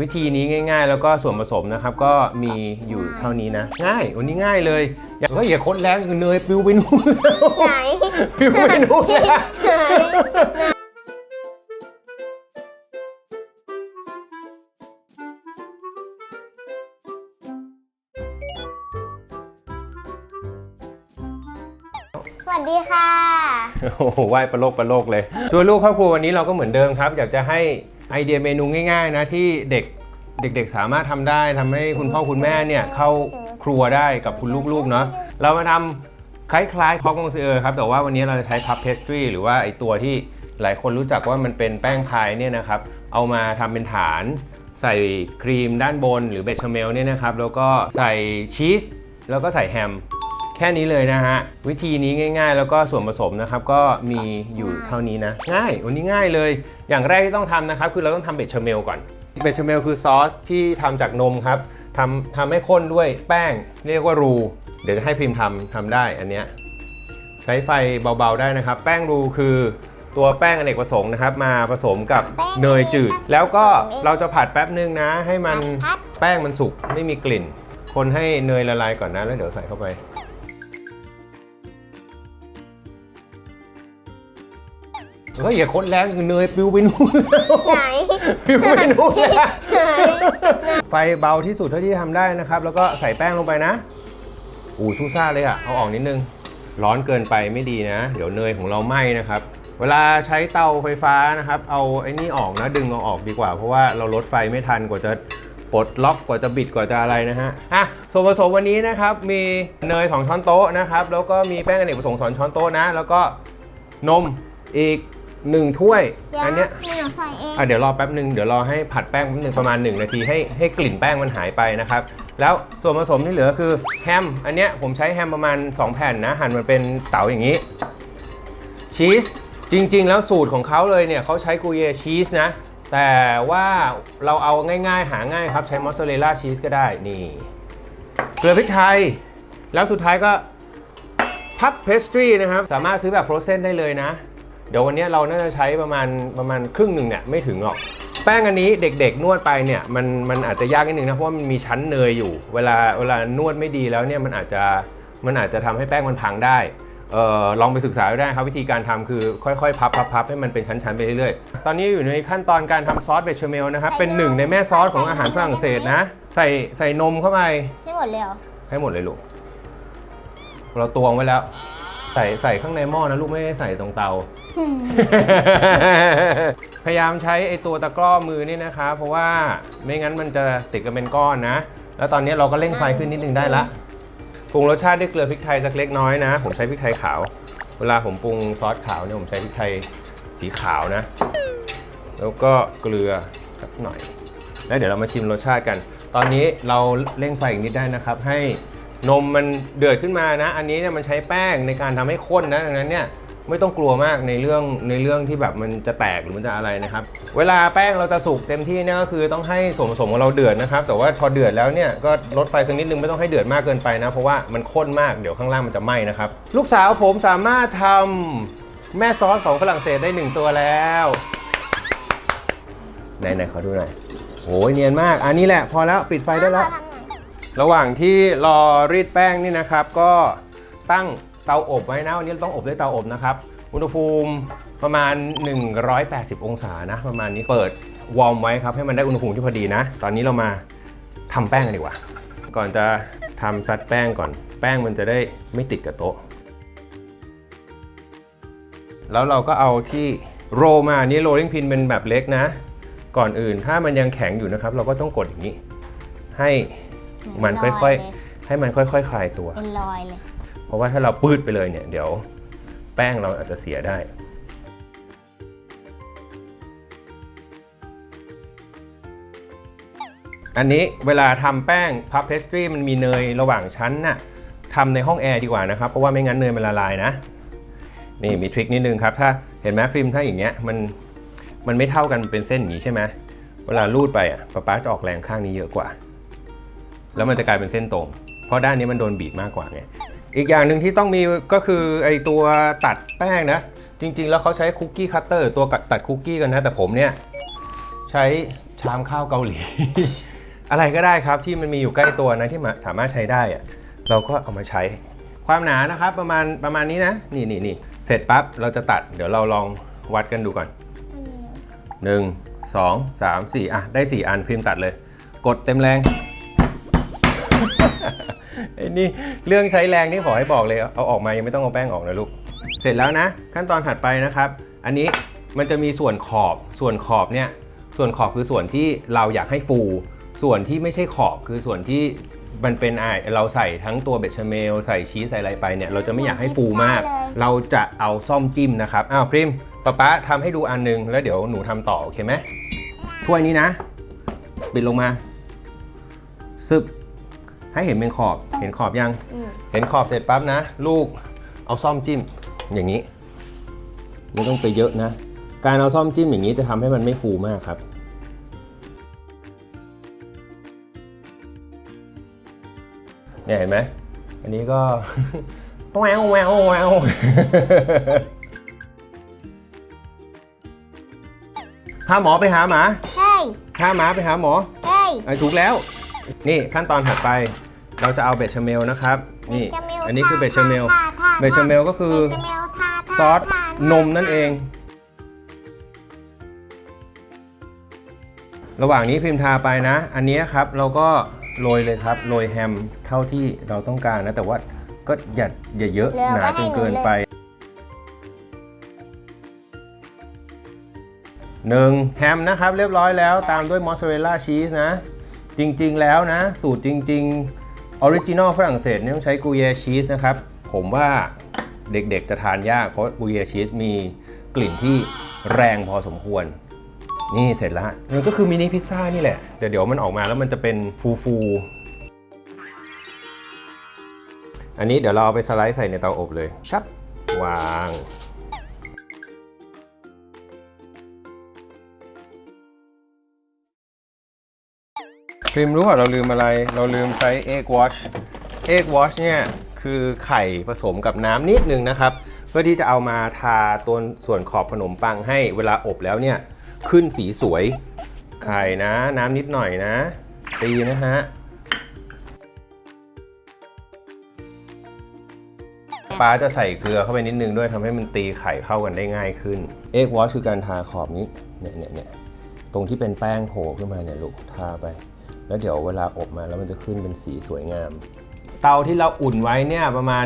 วิธีนี้ง่ายๆ แล้วก็ส่วนผสมนะครับก็มีอยู่เท่านี้นะ ง่ายวันนี้ง่ายเลยอย่าก็อย่าค้นแรงเนยปิวไปนู่นแล้วไหนปิวไปนู่นแล้วไหนสวัสดีค่ะ โอ้โหไหว้ประโลกประโลกเลยส่วนลูกครอบครัววันนี้เราก็เหมือนเดิมครับ อยากจะให้ ไอเดียเมนูง่าย ๆ นะที่เด็กเด็กๆ สามารถทำได้ทำให้คุณพ่อคุณแม่เนี่ยเข้าครัวได้กับคุณลูกๆเนาะเรามาทำคล้ายๆคอกงเซอร์ครับแต่ว่าวันนี้เราจะใช้พับเพสตรีหรือว่าไอตัวที่หลายคนรู้จักว่ามันเป็นแป้งพายเนี่ยนะครับเอามาทำเป็นฐาน ใส่ครีมด้านบนหรือเบชเมลเนี่ยนะครับแล้วก็ใส่ชีสแล้วก็ใส่แฮม ค่นี้เลยนะฮะ วิธีนี้ง่าย ๆ แล้วก็ส่วนผสมนะครับก็มีอยู่เท่านี้นะ ง่ายวันนี้ง่ายเลย อย่างแรกที่ต้องทำนะครับ คือเราต้องทำเบชเมลก่อนเบชเมลคือซอสที่ทำจากนมครับทำทำให้ข้นด้วยแป้งเรียกว่ารู เดี๋ยวจะให้พิมพ์ทำทำได้อันเนี้ยใช้ไฟเบาๆได้นะครับ แป้งรูคือตัวแป้งอเนกประสงค์นะครับ มาผสมกับเนยจืด แล้วก็เราจะผัดแป๊บนึงนะ ให้มันพัดแป้งมันสุกไม่มีกลิ่น คนให้เนยละลายก่อนนะแล้วเดี๋ยวใส่เข้าไป เฮ้ยอย่าค้นแรงเนยปิวไปนู่นแล้วไหนปิวไปนู่นแล้วไหนไฟเบาที่สุดเท่าที่ทำได้นะครับ แล้วก็ใส่แป้งลงไปนะอู้ซูซ่าเลยอะเอาออกนิดนึง ร้อนเกินไปไม่ดีนะ เดี๋ยวเนยของเราไหม้นะครับ เวลาใช้เตาไฟฟ้านะครับ เอาไอ้นี่ออกนะ ดึงเอาออกดีกว่า เพราะว่าเราลดไฟไม่ทันกว่าจะปลดล็อกกว่าจะบิดกว่าจะอะไรนะฮะ อะส่วนผสมวันนี้นะครับ มีเนย 2 ช้อนโต๊ะนะครับ แล้วก็มีแป้งอเนกประสงค์2ช้อนโต๊ะนะ แล้วก็นมอีก 1ถ้วย เดี๋ยวอันเนี้ยหนูใส่เอง อะเดี๋ยวรอแป๊บหนึ่งเดี๋ยวรอให้ผัดแป้งแป๊บหนึ่งประมาณ 1 นาทีให้ให้กลิ่นแป้งมันหายไปนะครับ แล้วส่วนผสมที่เหลือคือแฮม อันเนี้ยผมใช้แฮมประมาณ 2 แผ่นนะ หั่นมันเป็นเต๋าอย่างนี้ ชีสจริง ๆ แล้วสูตรของเขาเลยเนี่ยเขาใช้กูเยชีสนะ แต่ว่าเราเอาง่าย ๆ หาง่ายครับ ใช้มอสซาเรลล่าชีสก็ได้นี่ เกลือพริกไทย แล้วสุดท้ายก็พับเพสตรีนะครับ สามารถซื้อแบบฟรอเซนได้เลยนะ เดี๋ยววันนี้เราน่าจะใช้ประมาณประมาณครึ่งหนึ่งเนี่ยไม่ถึงหรอก แป้งอันนี้เด็กๆ นวดไปเนี่ยมันมันอาจจะยากนิดนึงนะเพราะว่ามันมีชั้นเนยอยู่ เวลาเวลานวดไม่ดีแล้วเนี่ยมันอาจจะมันอาจจะทำให้แป้งมันพังได้เออลองไปศึกษาดูได้ครับ วิธีการทำคือค่อยๆ พับพับพับให้มันเป็นชั้นๆ ไปเรื่อยๆ ตอนนี้อยู่ในขั้นตอนการทำซอสเบชเมลนะครับ เป็นหนึ่งในแม่ซอสของอาหารฝรั่งเศสนะ ใส่ใส่นมเข้าไปใช่หมดเลยเหรอให้หมดเลยลูก เราตวงไว้แล้ว ใส่ใส่ข้างในหม้อนะลูกไม่ได้ใส่ตรงเตาอืม พยายามใช้ไอตัวตะกร้อมือนี่นะคะ เพราะว่าไม่งั้นมันจะติดกันเป็นก้อนนะ แล้วตอนนี้เราก็เร่งไฟขึ้นนิดนึงได้ละปรุงรสชาติด้วยเกลือพริกไทยสักเล็กน้อยนะ ผมใช้พริกไทยขาว เวลาผมปรุงซอสขาวเนี่ยผมใช้พริกไทยสีขาวนะ แล้วก็เกลือสักหน่อย แล้วเดี๋ยวเรามาชิมรสชาติกัน ตอนนี้เราเร่งไฟอีกนิดได้นะครับ ให้นมมันเดือดขึ้นมานะ อันนี้เนี่ยมันใช้แป้งในการทำให้ข้นนะดังนั้นเนี่ย ไม่ต้องกลัวมากในเรื่องในเรื่องที่แบบมันจะแตกหรือมันจะอะไรนะครับ เวลาแป้งเราจะสุกเต็มที่เนี่ยก็คือต้องให้ส่วนผสมของเราเดือดนะครับ แต่ว่าพอเดือดแล้วเนี่ยก็ลดไฟสักนิดนึงไม่ต้องให้เดือดมากเกินไปนะ เพราะว่ามันข้นมากเดี๋ยวข้างล่างมันจะไหม้นะครับ ลูกสาวผมสามารถทำแม่ซอสของฝรั่งเศสได้หนึ่งตัวแล้วไหนไหนขอดูหน่อยโอ้ยเนียนมากอันนี้แหละ พอแล้วปิดไฟได้แล้วขอทำหน่อยระหว่างที่รอรีดแป้งนี่นะครับ ก็ตั้ง เตาอบไว้นะวันนี้เราต้องอบด้วยเตาอบนะครับ อุณหภูมิประมาณ 180 องศานะ ประมาณนี้เปิดวอร์มไว้ครับให้มันได้อุณหภูมิที่พอดีนะ ตอนนี้เรามาทำแป้งกันดีกว่า ก่อนจะทำซัดแป้งก่อน แป้งมันจะได้ไม่ติดกับโต๊ะ แล้วเราก็เอาที่โรลมาอันนี้โรลลิ่งพินเป็นแบบเล็กนะ ก่อนอื่นถ้ามันยังแข็งอยู่นะครับ เราก็ต้องกดอย่างนี้ ให้มันค่อยๆ ให้มันค่อยๆ คลายตัว เป็นรอยเลยเพ ราะว่าถ้าเราปืดไปเลยเนี่ยเดี๋ยวแป้งเราอาจจะเสียได้อันนี้เวลาทำแป้งพับเพสตรีมันมีเนยระหว่างชั้นน่ะทำในห้องแอร์ดีกว่านะครับ เพราะว่าไม่งั้นเนยมันละลายนะ นี่มีทริคนิดนึงครับ ถ้าเห็นไหมพริมถ้าอย่างเงี้ยมันมันไม่เท่ากันเป็นเส้นอย่างนี้ใช่ไหมเวลาลูดไปอะป๊าป๊าจะออกแรงข้างนี้เยอะกว่า แล้วมันจะกลายเป็นเส้นตรง เพราะด้านนี้มันโดนบีบมากกว่าไง อีกอย่างหนึ่งที่ต้องมีก็คือไอตัวตัดแป้งนะ จริง ๆ แล้วเขาใช้คุกกี้คัตเตอร์ตัวตัดคุกกี้กันนะ แต่ผมเนี่ย ใช้ชามข้าวเกาหลี อะไรก็ได้ครับที่มันมีอยู่ใกล้ตัวนะที่สามารถใช้ได้อะเราก็เอามาใช้ ความหนานะครับประมาณประมาณนี้นะ นี่นี่นี่เสร็จปั๊บเราจะตัดเดี๋ยวเราลองวัดกันดูก่อน 1 2 3 4อะได้ 4 อันพิมพ์ตัดเลย กดเต็มแรง ไอ้นี่เรื่องใช้แรงนี่ขอให้บอกเลยเอาออกมายังไม่ต้องเอาแป้งออกนะลูก เสร็จแล้วนะ ขั้นตอนถัดไปนะครับ อันนี้มันจะมีส่วนขอบส่วนขอบเนี่ยส่วนขอบคือส่วนที่เราอยากให้ฟู ส่วนที่ไม่ใช่ขอบคือส่วนที่มันเป็นอะเราใส่ทั้งตัวเบชเมล ใส่ชีสใส่อะไรไปเนี่ย เราจะไม่อยากให้ฟูมาก เราจะเอาซ่อมจิ้มนะครับอ้าวพริมป๊าป๊าทำให้ดูอันหนึงแล้วเดี๋ยวหนูทำต่อโอเคไหมถ้วยนี้นะ ปิดลงมาซึบ ให้เห็นเป็นขอบ เห็นขอบยังอืมเห็นขอบเสร็จปั๊บนะ ลูกเอาซ่อมจิ้มอย่างนี้ ไม่ต้องไปเยอะนะ การเอาซ่อมจิ้มอย่างนี้จะทำให้มันไม่ฟูมากครับ เนี่ยเห็นไหม อันนี้ก็แววแววแววพาหมอไปหาหมา เฮ้ยพาหมาไปหาหมอ เฮ้ยไอ้ถูกแล้ว นี่ขั้นตอนถัดไป เราจะเอาเบชเมลนะครับ นี่เบชเมลอันนี้คือเบชเมลทาทาทาเบชเมลก็คือเบชเมลทาทาซอสทานมนั่นเอง ระหว่างนี้พิมพ์ทาไปนะ อันนี้ครับเราก็โรยเลยครับ โรยแฮมเท่าที่เราต้องการนะ แต่ว่าก็อย่าอย่าเยอะหนาจนเกินไปหนึ่งแฮมนะครับเรียบร้อยแล้วตามด้วยมอสซาเรลล่าชีสนะ จริง ๆ แล้วนะ สูตรจริง ๆ ออริจินอลฝรั่งเศสเนี่ยต้องใช้กูเยชีสนะครับ ผมว่าเด็กๆจะทานยากเพราะกูเยชีสมีกลิ่นที่แรงพอสมควร นี่เสร็จแล้วมันก็คือมินิพิซซ่านี่แหละ แต่เดี๋ยวมันออกมาแล้วมันจะเป็นฟูๆอันนี้เดี๋ยวเราเอาไปสไลด์ใส่ในเตาอบเลยชับวาง พิมรู้ว่าเราลืมอะไร เราลืมใช้ egg wash egg wash เนี่ยคือไข่ผสมกับน้ำนิดนึงนะครับ เพื่อที่จะเอามาทาตัวส่วนขอบขนมปังให้เวลาอบแล้วเนี่ยขึ้นสีสวย ไข่นะ น้ำนิดหน่อยนะ ตีนะฮะ ป้าจะใส่เกลือเข้าไปนิดนึงด้วยทำให้มันตีไข่เข้ากันได้ง่ายขึ้น เอ็กวอชคือการทาขอบนี้ เนี่ยเนี่ยเนี่ยตรงที่เป็นแป้งโผล่ขึ้นมาเนี่ยลูก ทาไป แล้วเดี๋ยวเวลาอบมาแล้วมันจะขึ้นเป็นสีสวยงาม เตาที่เราอุ่นไว้เนี่ยประมาณ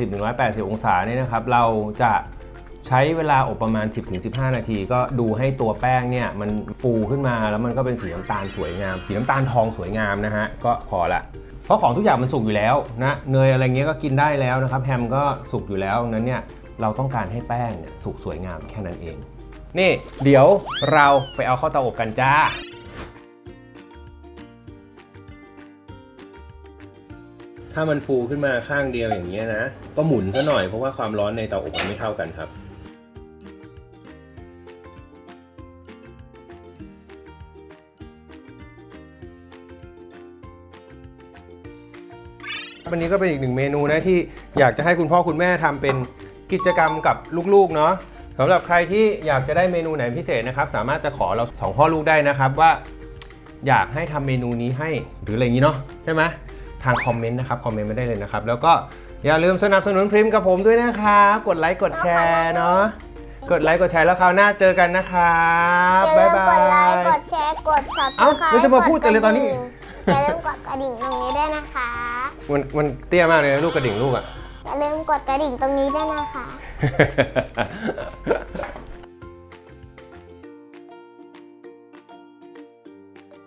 170-180 องศาเนี่ยนะครับ เราจะใช้เวลาอบประมาณ 10-15 นาที ก็ดูให้ตัวแป้งเนี่ยมันฟูขึ้นมาแล้วมันก็เป็นสีน้ำตาลสวยงาม สีน้ำตาลทองสวยงามนะฮะก็พอละเพราะของทุกอย่างมันสุกอยู่แล้วนะเนยอะไรเงี้ยก็กินได้แล้วนะครับแฮมก็สุกอยู่แล้วนั้นเนี่ยเราต้องการให้แป้งเนี่ยสุกสวยงามแค่นั้นเอง นี่เดี๋ยวเราไปเอาเข้าเตาอบกันจ้า ถ้ามันฟูขึ้นมาข้างเดียวอย่างเงี้ยนะ ก็หมุนซะหน่อยเพราะว่าความร้อนในเตาอบมันไม่เท่ากันครับวันนี้ก็เป็นอีกหนึ่งเมนูนะที่อยากจะให้คุณพ่อคุณแม่ทำเป็นกิจกรรมกับลูกๆเนาะสำหรับใครที่อยากจะได้เมนูไหนพิเศษนะครับ สามารถจะขอเราสองพ่อลูกได้นะครับว่า อยากให้ทำเมนูนี้ให้หรืออะไรอย่างนี้เนาะใช่ไหม ทางคอมเมนต์นะครับ คอมเมนต์มาได้เลยนะครับ แล้วก็อย่าลืมสนับสนุนพริมกับผมด้วยนะครับ กดไลค์กดแชร์เนาะกดไลค์กดแชร์แล้วคราวหน้าเจอกันนะครับอย่าบ๊ายลืมบากดไลค์ยกดแชร์กด subscribe เอ้าแล้วจะมาพูดแต่เลยตอนนี้ อย่าลืมกดกระดิ่งตรงนี้ด้วยนะคะมันมันเตี้ยมากเลยนะลูกกระดิ่งลูกอะ อย่าลืมกดกระดิ่งตรงนี้ด้วยนะคะ